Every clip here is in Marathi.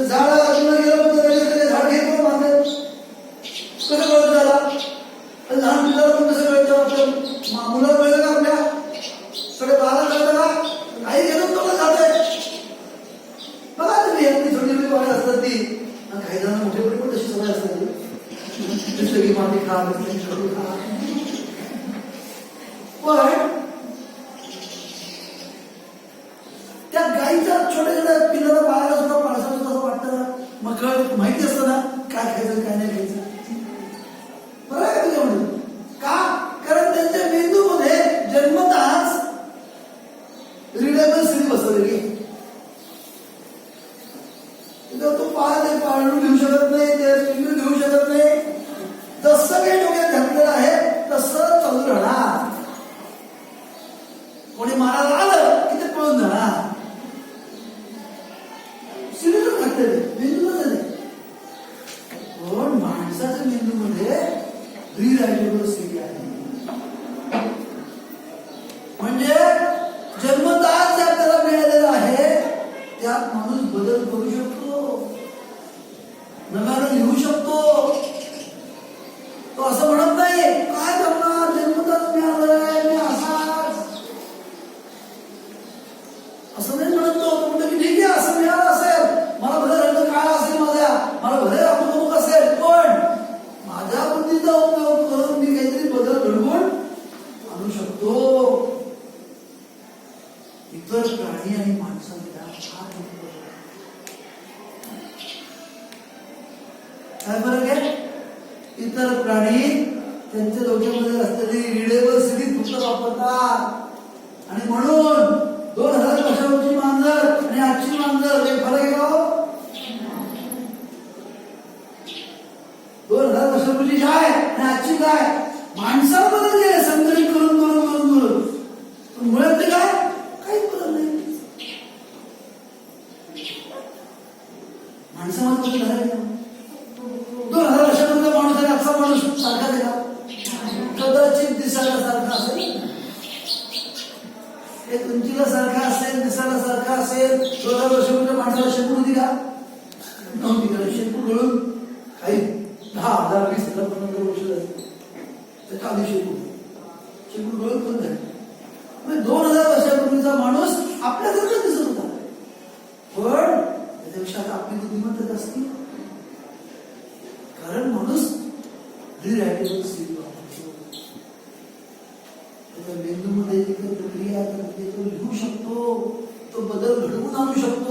झाड अजून गेलं पण त्याच्याकडे झाड घेतो माणूस कळत झाला लहान मुलाला पण कसं कळतं आपल्या मुलं कळलं आपल्या? सगळे बाळाला नाही गेलो तो जात बघा छोटी छोटी पाणी असतात ती. आणि काही जण मोठे मोठे पण तशी सवय असतात दिसलं माती खा दिसलं खा. Deus se livre, Sandrinha. não, não,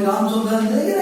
Hamid Hamzon'dan ne gerek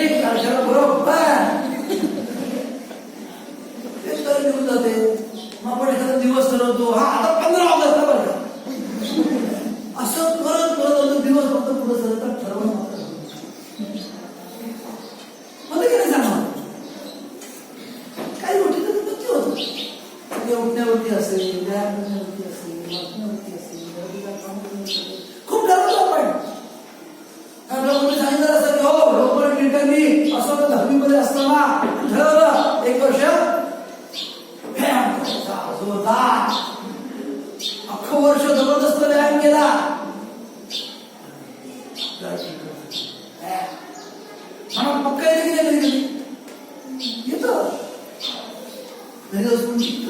एक अक्षर तेच तर लिहून जाते मग आपण एखादा दिवस ठरवतो हा Não quero que ele me diga. Então, meu Deus, muito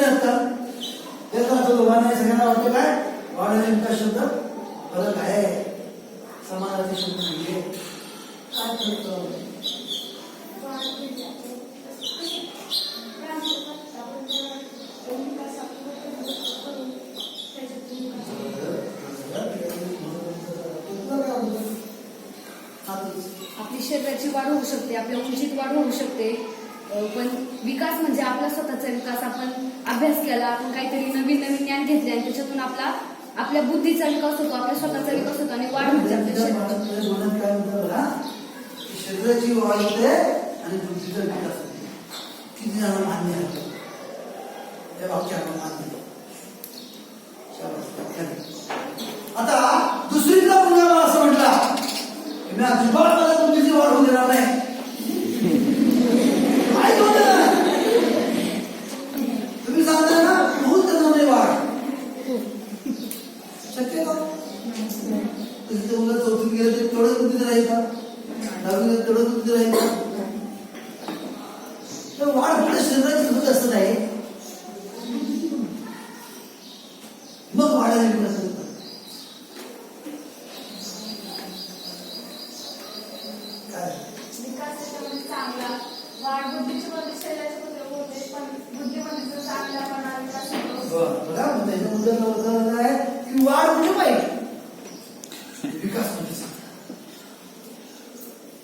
कमी असतात तेच आमचं दोघांना सगळ्यांना वाटतं काय वाढ नेमका शब्द फरक आहे समाजाचे शब्द नाहीये काय करतो आपली शरीराची वाढ होऊ शकते आपल्या उंचीत वाढ होऊ शकते. पण विकास म्हणजे आपला स्वतःचा विकास. आपण अभ्यास केला आपण काहीतरी नवीन नवीन ज्ञान घेतले आणि त्याच्यातून आपला आपल्या बुद्धीचा विकास होतो आपल्या स्वतःचा विकास होतो आणि वाढ म्हणजे आपल्या शरीराची वाढ होते आणि बुद्धीचा विकास होते. किती जणांना मान्य आहे? या मान्य. आता दुसरीचा मुलगा मला असं म्हटला मी अजिबात मला बुद्धीची वाढ होऊ देणार नाही ऐक होतं ना. तुम्ही सांगता ना होऊन देणार नाही वाढ शक्य का तिथे मुलं चौथीत गेलं तरी तेवढंच बुद्धीत राहील का? दहावीत गेलं तेवढंच बुद्धीत राहील का? तर वाढ फक्त शरीराची होत असं नाही मग वाढायला होतो. बरं, बघा काय की वाढ म्हणजे पाहिजे विकास म्हणजे चांगला.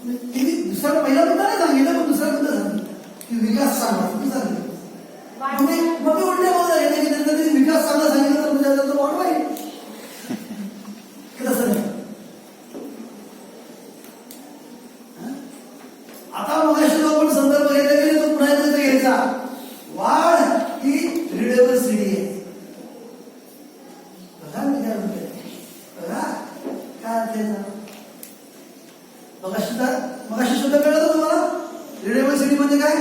आणि तिने दुसरा पहिला मुद्दा नाही सांगितलं पण दुसरा मुद्दा सांगितलं की विकास सांगा तुम्ही सांगितलं वाढ मग उलटे की त्यांना विकास सांगा सांगितलं तर म्हणजे तर वाढ पाहिजे तसं नाही आता मग आपण संदर्भ घेतला गेले तो पुन्हा एकदा घ्यायचा. वाढ ही रिडेबल सीडी आहे. बघा मी काय म्हणतोय. बघा काय अर्थ आहे मग मग कळलं तुम्हाला? रिडेबल सीडी म्हणजे काय?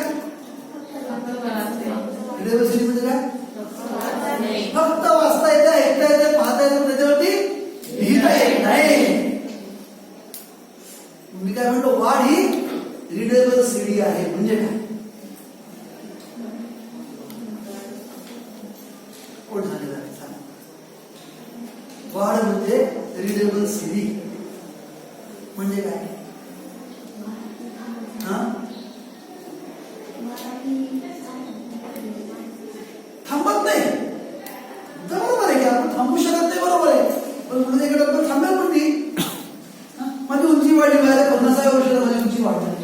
Jordan.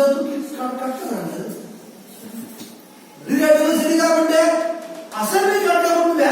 చదువు కట్టలేదు రిజల్ట్ సరిగా ఉంటే అసెంబ్లీ కట్టకుండా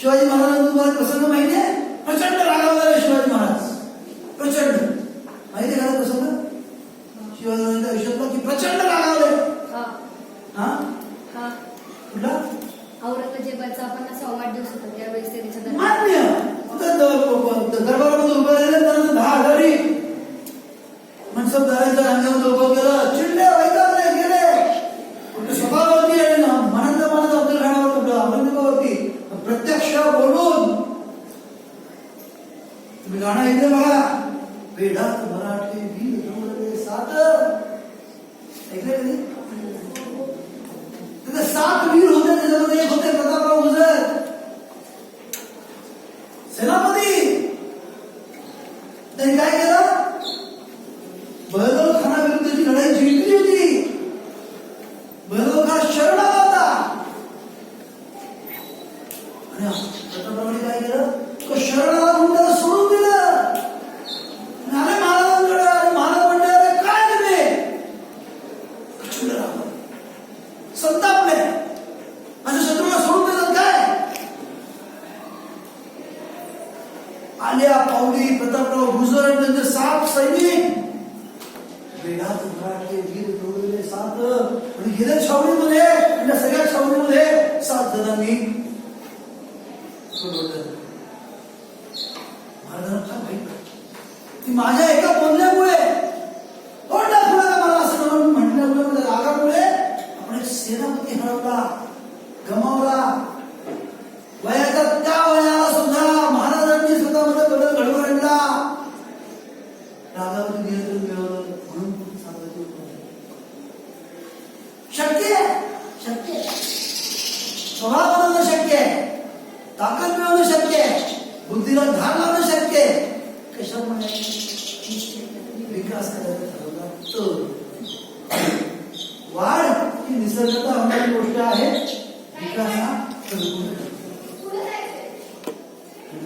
शिवाजी महाराज तुम्हाला प्रसंग माहिती आहे? प्रचंड रागावणार आहे शिवाजी महाराज. प्रचंड. माहिती आहे का प्रसंग शिवाजी महाराजांच्या आयुष्यात की प्रचंड रागावले हा. कुठला? औरंगजेबाचा आपण असा वाढदिवस होता त्यावेळेस दरबारामध्ये उभं राहिले तर दहा हजारी मनसबदारांच्या अंगामध्ये उभं केलं. चिडल्या व्हायचं बोलून. तुम्ही गाणं ऐकलं बघा. वेडात मराठी वीर सादर ऐकलं कधी? मिलन छावणीमध्ये म्हणजे सगळ्या छावणीमध्ये सात जणांनी निसर्गाचा अंतिम गोष्ट आहे विकास हा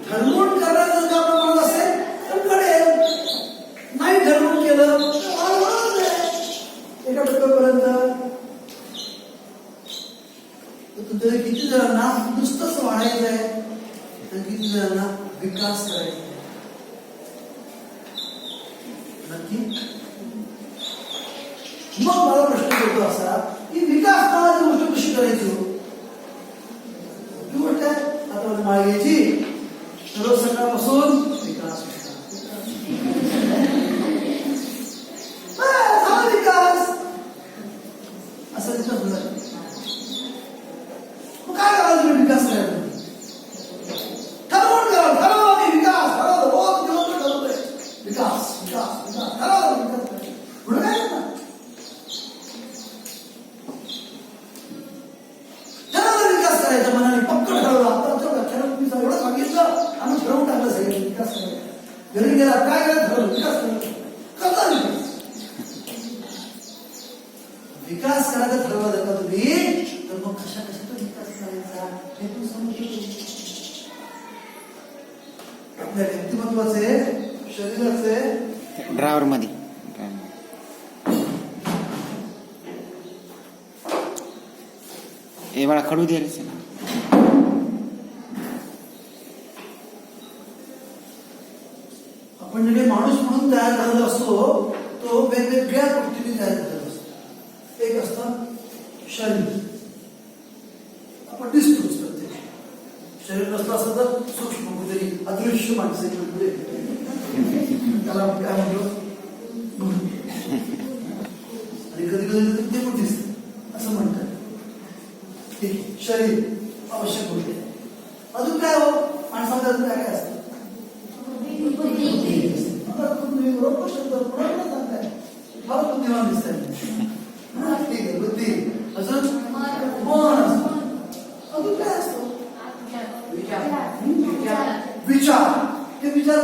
ठरवून Raro, Madi. Eh, ರೋಗ ಶಬ್ದ ಪುರಾಣದಂತೆ ಭಾರತ ನಿವಾರಿಸ್ತೇನೆ ಹೀಗೆ ಬುದ್ಧಿ ಅಸೋಚ ಬೋನಸ್ ಅದು ಕ್ಲಾಸ್ ವಿಚಾರ ವಿಚಾರ ವಿಚಾರ ವಿಚಾರ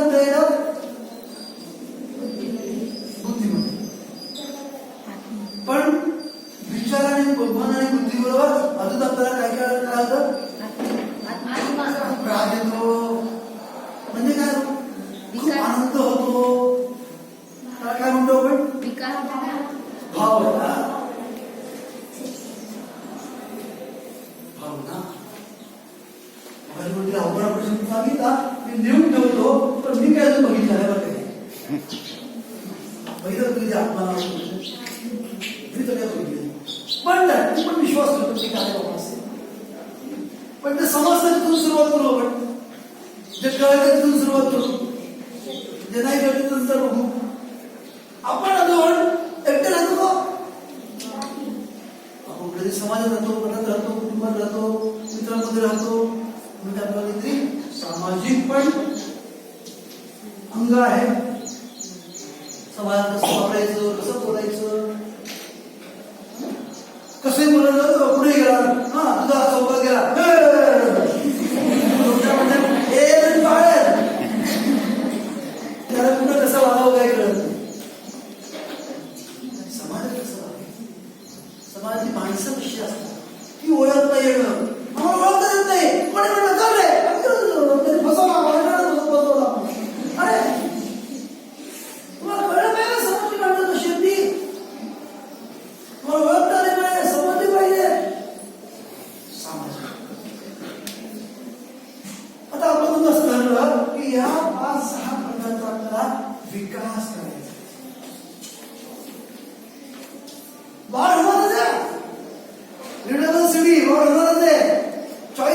पहिलं तुझ्या आत्मा पण विश्वास करतो की काय